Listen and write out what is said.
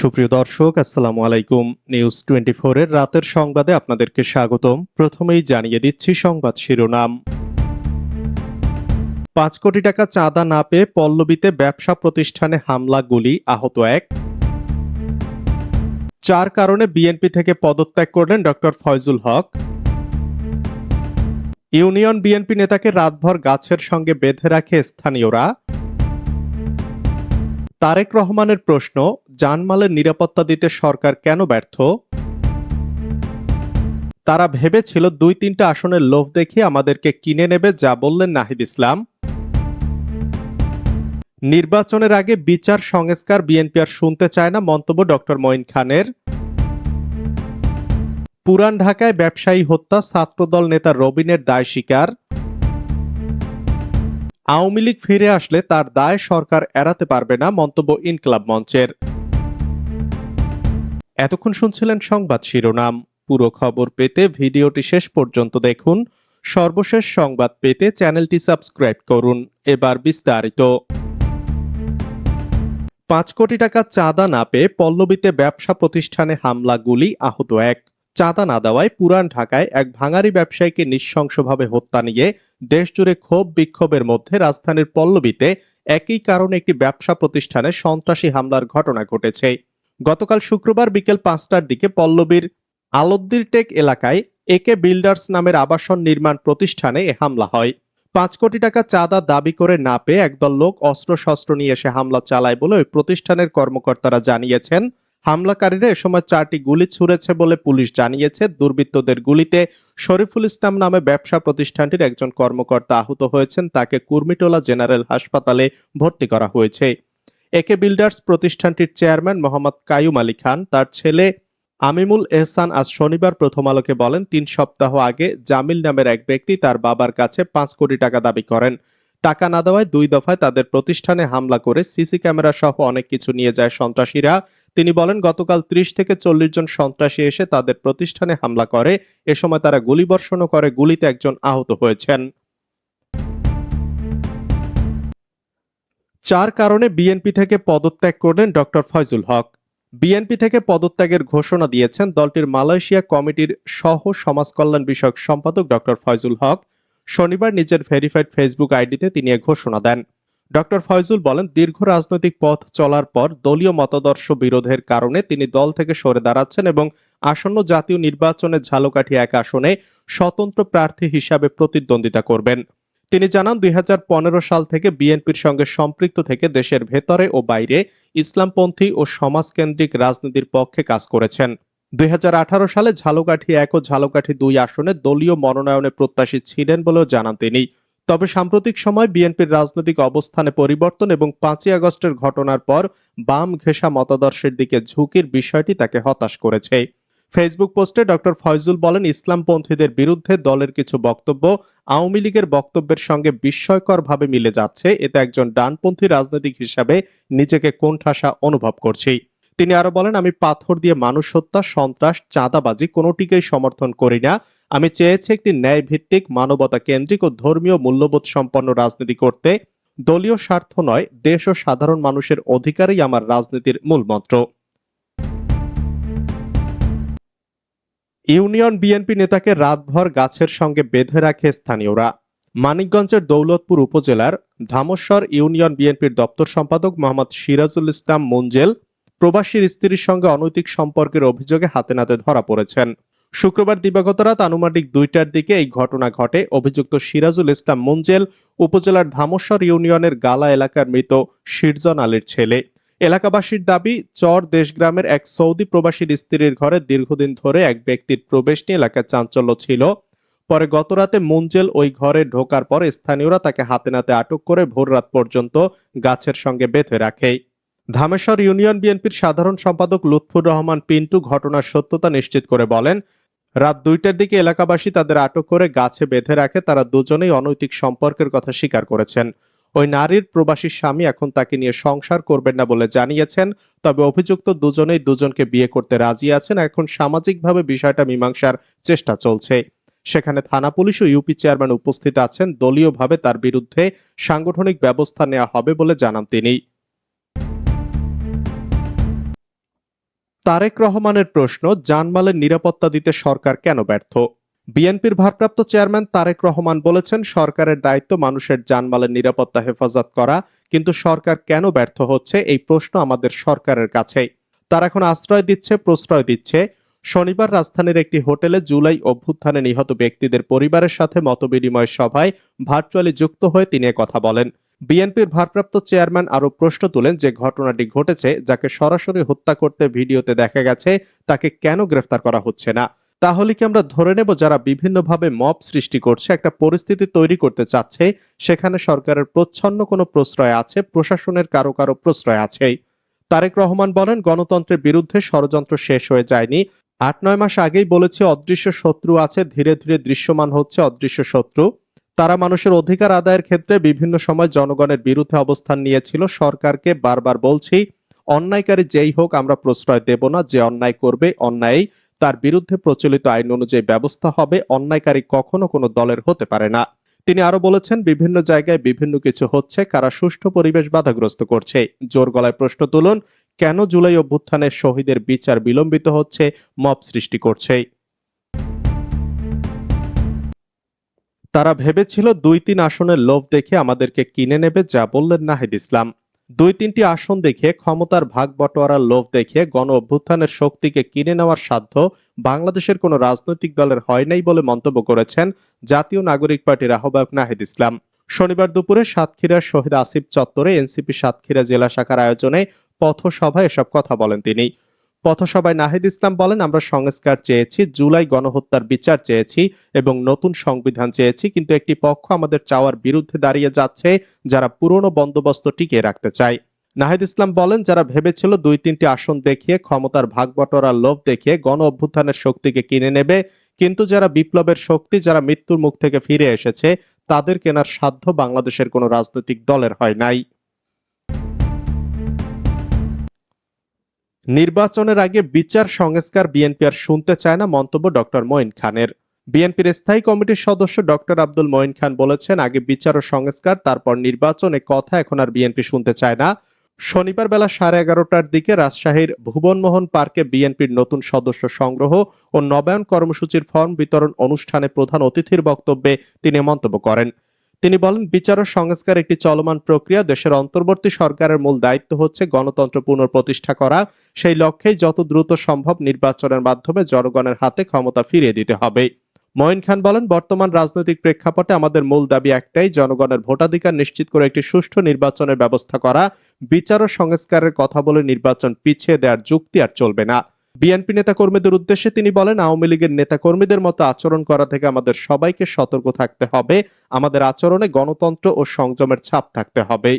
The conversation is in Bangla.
সুপ্রিয় দর্শক, আসসালামু আলাইকুম। নিউজ টোয়েন্টি এর রাতের সংবাদে আপনাদেরকে স্বাগতম। প্রথমেই জানিয়ে দিচ্ছি সংবাদ শিরোনাম। পাঁচ কোটি টাকা চাঁদা না পেয়ে পল্লবীতে ব্যবসা প্রতিষ্ঠানে হামলা, গুলি, আহত এক। চার কারণে বিএনপি থেকে পদত্যাগ করলেন doctor Faizul Haque. Union BNP নেতাকে রাতভর গাছের সঙ্গে বেঁধে রাখে স্থানীয়রা। তারেক রহমানের প্রশ্ন জানমালের নিরাপত্তা দিতে সরকার কেন ব্যর্থ? তারা ভেবেছিল দুই তিনটা আসনের লোভ দেখিয়ে আমাদেরকে কিনে নেবে যা বললেন নাহিদ ইসলাম। নির্বাচনের আগে বিচার সংস্কার বিএনপি আর শুনতে চায় না মন্তব্য ডক্টর মঈন খানের। পুরান ঢাকায় ব্যবসায়ী হত্যা ছাত্রদল নেতা রবিনের দায় স্বীকার। আওয়ামী লীগ ফিরে আসলে তার দায় সরকার এড়াতে পারবে না মন্তব্য ইনকলাব মঞ্চের। এতক্ষণ শুনছিলেন সংবাদ শিরোনাম। পুরো খবর পেতে ভিডিওটি শেষ পর্যন্ত দেখুন। সর্বশেষ সংবাদ পেতে চ্যানেলটি সাবস্ক্রাইব করুন। এবার বিস্তারিত। পাঁচ কোটি টাকা চাঁদা না পেয়ে পল্লবীতে ব্যবসা প্রতিষ্ঠানে হামলা গুলি আহত এক। চাঁদা না দেওয়ায় পুরান ঢাকায় এক ভাঙারি ব্যবসায়ীকে নৃশংসভাবে হত্যা নিয়ে দেশজুড়ে ক্ষোভ বিক্ষোভের মধ্যে রাজধানীর পল্লবীতে একই কারণে একটি ব্যবসা প্রতিষ্ঠানে সন্ত্রাসী হামলার ঘটনা ঘটেছে। গতকাল শুক্রবার বিকেল পাঁচটার দিকে পল্লবীর আলদ্দির টেক এলাকায় একে বিল্ডার্স নামের আবাসন নির্মাণ প্রতিষ্ঠানে এ হামলা হয়। পাঁচ কোটি টাকা চাঁদা দাবি করে না পেয়ে একদল লোক অস্ত্রশস্ত্র নিয়ে এসে হামলা চালায় বলে ওই প্রতিষ্ঠানের কর্মকর্তারা জানিয়েছেন। হামলাকারীরা এ সময় চারটি গুলি ছুড়েছে বলে পুলিশ জানিয়েছে। দুর্বৃত্তদের গুলিতে শরীফুল ইসলাম নামে ব্যবসা প্রতিষ্ঠানটির একজন কর্মকর্তা আহত হয়েছেন। তাকে কুর্মিটোলা জেনারেল হাসপাতালে ভর্তি করা হয়েছে। একে বিল্ডার্স প্রতিষ্ঠানটির চেয়ারম্যান মোহাম্মদ কায়ুম আলী খান, তার ছেলে আমিমুল এহসান আজ শনিবার প্রথম আলোকে বলেন, তিন সপ্তাহ আগে জামিল নামের এক ব্যক্তি তার বাবার কাছে পাঁচ কোটি টাকা দাবি করেন। টাকা না দেওয়ায় দুই দফায় তাদের প্রতিষ্ঠানে হামলা করে সিসি ক্যামেরা সহ অনেক কিছু নিয়ে যায় সন্ত্রাসীরা। তিনি বলেন, গতকাল ত্রিশ থেকে চল্লিশ জন সন্ত্রাসী এসে তাদের প্রতিষ্ঠানে হামলা করে। এ সময় তারা গুলিবর্ষণও করে, গুলিতে একজন আহত হয়েছেন। চার কারণে বিএনপি থেকে পদত্যাগ করলেন ডক্টর ফয়জুল হক। বিএনপি থেকে পদত্যাগের ঘোষণা দিয়েছেন দলটির মালয়েশিয়া কমিটির সহ সমাজ কল্যাণ বিষয়ক সম্পাদক ডক্টর ফয়জুল হক। শনিবার নিজের ভেরিফাইড ফেসবুক আইডিতে তিনি এ ঘোষণা দেন। ডক্টর ফয়জুল বলেন, দীর্ঘ রাজনৈতিক পথ চলার পর দলীয় মতাদর্শ বিরোধের কারণে তিনি দল থেকে সরে দাঁড়াচ্ছেন এবং আসন্ন জাতীয় নির্বাচনে ঝালকাঠি এক আসনে স্বতন্ত্র প্রার্থী হিসাবে প্রতিদ্বন্দ্বিতা করবেন। তিনি জানান, দুই হাজার পনেরো সাল থেকে বিএনপির সঙ্গে সম্পৃক্ত থেকে দেশের ভেতরে ও বাইরে ইসলামপন্থী ও সমাজকেন্দ্রিক রাজনীতির পক্ষে কাজ করেছেন। দুই হাজার আঠারো সালে ঝালকাঠি এক ও ঝালকাঠি দুই আসনে দলীয় মনোনয়নে প্রত্যাশী ছিলেন বলেও জানান তিনি। তবে সাম্প্রতিক সময় বিএনপির রাজনৈতিক অবস্থানে পরিবর্তন এবং পাঁচই আগস্টের ঘটনার পর বাম ঘেঁষা মতাদর্শের দিকে ঝুঁকির বিষয়টি তাকে হতাশ করেছে। ফেসবুক পোস্টে ডক্টর ফয়জুল বলেন, ইসলামপন্থীদের বিরুদ্ধে দলের কিছু বক্তব্য আওয়ামী লীগের বক্তব্যের সঙ্গে বিস্ময়করভাবে মিলে যাচ্ছে। এতে একজন ডানপন্থী রাজনৈতিক হিসাবে নিজেকে কোণঠাসা অনুভব করছি। তিনি আরও বলেন, আমি পাথর দিয়ে মানুষ হত্যা, সন্ত্রাস, চাঁদাবাজি কোনোটিকেই সমর্থন করি না। আমি চেয়েছি একটি ন্যায় ভিত্তিক মানবতা কেন্দ্রিক ও ধর্মীয় মূল্যবোধ সম্পন্ন রাজনীতি করতে। দলীয় স্বার্থ নয়, দেশ ও সাধারণ মানুষের অধিকারই আমার রাজনীতির মূলমন্ত্র ইউনিয়ন বিএনপি নেতাকে রাতভর গাছের সঙ্গে বেঁধে রাখে স্থানীয়রা। মানিকগঞ্জের দৌলতপুর উপজেলার ধামস্বর ইউনিয়ন বিএনপির দপ্তর সম্পাদক মোহাম্মদ সিরাজুল ইসলাম মুঞ্জেল প্রবাসীর স্ত্রীর সঙ্গে অনৈতিক সম্পর্কের অভিযোগে হাতে নাতে ধরা পড়েছেন। শুক্রবার দিবাগত রাত আনুমানিক দুইটার দিকে এই ঘটনা ঘটে। অভিযুক্ত সিরাজুল ইসলাম মুঞ্জেল উপজেলার ধামস্বর ইউনিয়নের গালা এলাকার মৃত শিরজন আলীর ছেলে। এলাকাবাসীর দাবি, চর দেশগ্রামের এক সৌদি প্রবাসীর স্ত্রীর ঘরে দীর্ঘদিন ধরে এক ব্যক্তির প্রবেশ নিয়ে এলাকার চাঞ্চল্য ছিল। পরে গতরাতে মুঞ্জেল ওই ঘরে ঢোকার পর স্থানীয়রা তাকে হাতে নাতে আটক করে ভোররাত পর্যন্ত গাছের সঙ্গে বেঁধে রাখে। ধামেশ্বর ইউনিয়ন বিএনপির সাধারণ সম্পাদক লুৎফুর রহমান পিন্টু ঘটনার সত্যতা নিশ্চিত করে বলেন, রাত দুইটার দিকে এলাকাবাসী তাদের আটক করে গাছে বেঁধে রাখে, তারা দুজনেই অনৈতিক সম্পর্কের কথা স্বীকার করেছেন। ওই নারীর প্রবাসী স্বামী এখন তাকে নিয়ে সংসার করবেন না বলে জানিয়েছেন, তবে অভিযুক্ত দুজনেই দুজনকে বিয়ে করতে রাজি আছেন, এখন সামাজিকভাবে বিষয়টা মীমাংসার চেষ্টা চলছে। সেখানে থানা পুলিশ ও ইউপি চেয়ারম্যান উপস্থিত আছেন, দলীয়ভাবে তার বিরুদ্ধে সাংগঠনিক ব্যবস্থা নেওয়া হবে বলে জানান তিনি। তারেক রহমানের প্রশ্ন জানমালের নিরাপত্তা দিতে সরকার কেন ব্যর্থ? বিএনপির ভারপ্রাপ্ত চেয়ারম্যান তারেক রহমান বলেছেন, সরকারের দায়িত্ব মানুষের জানমালের নিরাপত্তা হেফাজত করা, কিন্তু সরকার কেন ব্যর্থ হচ্ছে, এই প্রশ্ন আমাদের সরকারের কাছেই। তারা এখন আশ্রয় দিচ্ছে, প্রশ্রয় দিচ্ছে। শনিবার রাজধানীর একটি হোটেলে জুলাই অভ্যুত্থানে নিহত ব্যক্তিদের পরিবারের সাথে মতবিনিময় সভায় ভার্চুয়ালি যুক্ত হয়ে তিনি কথা বলেন। বিএনপির ভারপ্রাপ্ত চেয়ারম্যান আরও প্রশ্ন তুলেন যে ঘটনাটি ঘটেছে যাকে সরাসরি হত্যা করতে ভিডিওতে দেখা গেছে, তাকে কেন গ্রেফতার করা হচ্ছে না? তাহলে কি আমরা ধরে নেব যারা বিভিন্নভাবে মব সৃষ্টি করছে, একটা পরিস্থিতি তৈরি করতে চাচ্ছে, সেখানে সরকারের প্রচ্ছন্ন কোনো প্রশ্রয় আছে, প্রশাসনের কারও কারও প্রশ্রয় আছেই? তারেক রহমান বলেন, গণতন্ত্রের বিরুদ্ধে ষড়যন্ত্র শেষ হয়ে যায়নি। আট নয় মাস আগেই বলেছে, অদৃশ্য শত্রু আছে, ধীরে ধীরে দৃশ্যমান হচ্ছে অদৃশ্য শত্রু। তারা মানুষের অধিকার আদায়ের ক্ষেত্রে বিভিন্ন সময় জনগণের বিরুদ্ধে অবস্থান নিয়েছিল। সরকারকে বারবার বলছি, অন্যায়কারী যেই হোক আমরা প্রশ্রয় দেব না, যে অন্যায় করবে অন্যায় তার বিরুদ্ধে প্রচলিত আইন অনুযায়ী ব্যবস্থা হবে, অন্যায়কারী কখনো কোনো দলের হতে পারে না। তিনি আরও বলেছেন, বিভিন্ন জায়গায় বিভিন্ন কিছু হচ্ছে, কারা সুষ্ঠু পরিবেশ বাধাগ্রস্ত করছে। জোর গলায় প্রশ্ন তুলুন, কেন জুলাই অভ্যুত্থানের শহীদের বিচার বিলম্বিত হচ্ছে, মব সৃষ্টি করছে? তারা ভেবেছিল দুই তিন আসনের লোভ দেখে আমাদেরকে কিনে নেবে, যা বললেন নাহিদ ইসলাম। দুই তিনটি আসন দেখে ক্ষমতার ভাগ বটোয়ারার লোভ দেখে গণ অভ্যুত্থানের শক্তিকে কিনে নেওয়ার সাধ্য বাংলাদেশের কোনো রাজনৈতিক দলের হয় নাই বলে মন্তব্য করেছেন জাতীয় নাগরিক পার্টির আহ্বায়ক নাহিদ ইসলাম। শনিবার দুপুরে সাতক্ষীরার শহীদ আসিফ চত্বরে এনসিপি সাতক্ষীরা জেলা শাখার আয়োজনে পথসভায় এসব কথা বলেন তিনি। পথসভায় নাহিদ ইসলাম বলেন, আমরা সংস্কার চেয়েছি, জুলাই গণহত্যার বিচার চেয়েছি এবং নতুন সংবিধান চেয়েছি, কিন্তু একটি পক্ষ আমাদের চাওয়ার বিরুদ্ধে দাঁড়িয়ে যাচ্ছে যারা পুরনো বন্দোবস্ত টিকিয়ে রাখতে চায়। নাহিদ ইসলাম বলেন, যারা ভেবেছিল দুই তিনটি আসন দেখিয়ে ক্ষমতার ভাগ বটরার লোভ দেখিয়ে গণ অভ্যুত্থানের শক্তিকে কিনে নেবে, কিন্তু যারা বিপ্লবের শক্তি, যারা মৃত্যুর মুখ থেকে ফিরে এসেছে, তাদের কেনার সাধ্য বাংলাদেশের কোনো রাজনৈতিক দলের হয় নাই। নির্বাচনের আগে বিচার সংস্কার বিএনপি আর শুনতে চায় না মন্তব্য ডক্টর মঈন খানের। বিএনপির স্থায়ী কমিটির সদস্য ডক্টর আব্দুল মঈন খান বলেছেন, আগে বিচার ও সংস্কার, তারপর নির্বাচনে কথা এখন আর বিএনপি শুনতে চায় না। শনিবার বেলা সাড়ে এগারোটার দিকে রাজশাহীর ভুবনমোহন পার্কে বিএনপির নতুন সদস্য সংগ্রহ ও নবায়ন কর্মসূচির ফর্ম বিতরণ অনুষ্ঠানে প্রধান অতিথির বক্তব্যে তিনি মন্তব্য করেন। তিনি বলেন, বিচার ও সংস্কার একটি চলমান প্রক্রিয়া। দেশের অন্তর্বর্তী সরকারের মূল দায়িত্ব হচ্ছে গণতন্ত্র পুনঃপ্রতিষ্ঠা করা। সেই লক্ষ্যেই যত দ্রুত সম্ভব নির্বাচনের মাধ্যমে জনগণের হাতে ক্ষমতা ফিরিয়ে দিতে হবে। মঈন খান বলেন, বর্তমান রাজনৈতিক প্রেক্ষাপটে আমাদের মূল দাবি একটাই, জনগণের ভোটাধিকার নিশ্চিত করে একটি সুষ্ঠু নির্বাচনের ব্যবস্থা করা। বিচার ও সংস্কারের কথা বলে নির্বাচন পিছিয়ে দেওয়ার যুক্তি আর চলবে না। বিএনপি নেতাকর্মীদের উদ্দেশ্যে তিনি বলেন, আওয়ামী লীগের নেতাকর্মীদের মতো আচরণ করা থেকে আমাদের সবাইকে সতর্ক থাকতে হবে। আমাদের আচরণে গণতন্ত্র ও সংযমের ছাপ থাকতে হবে।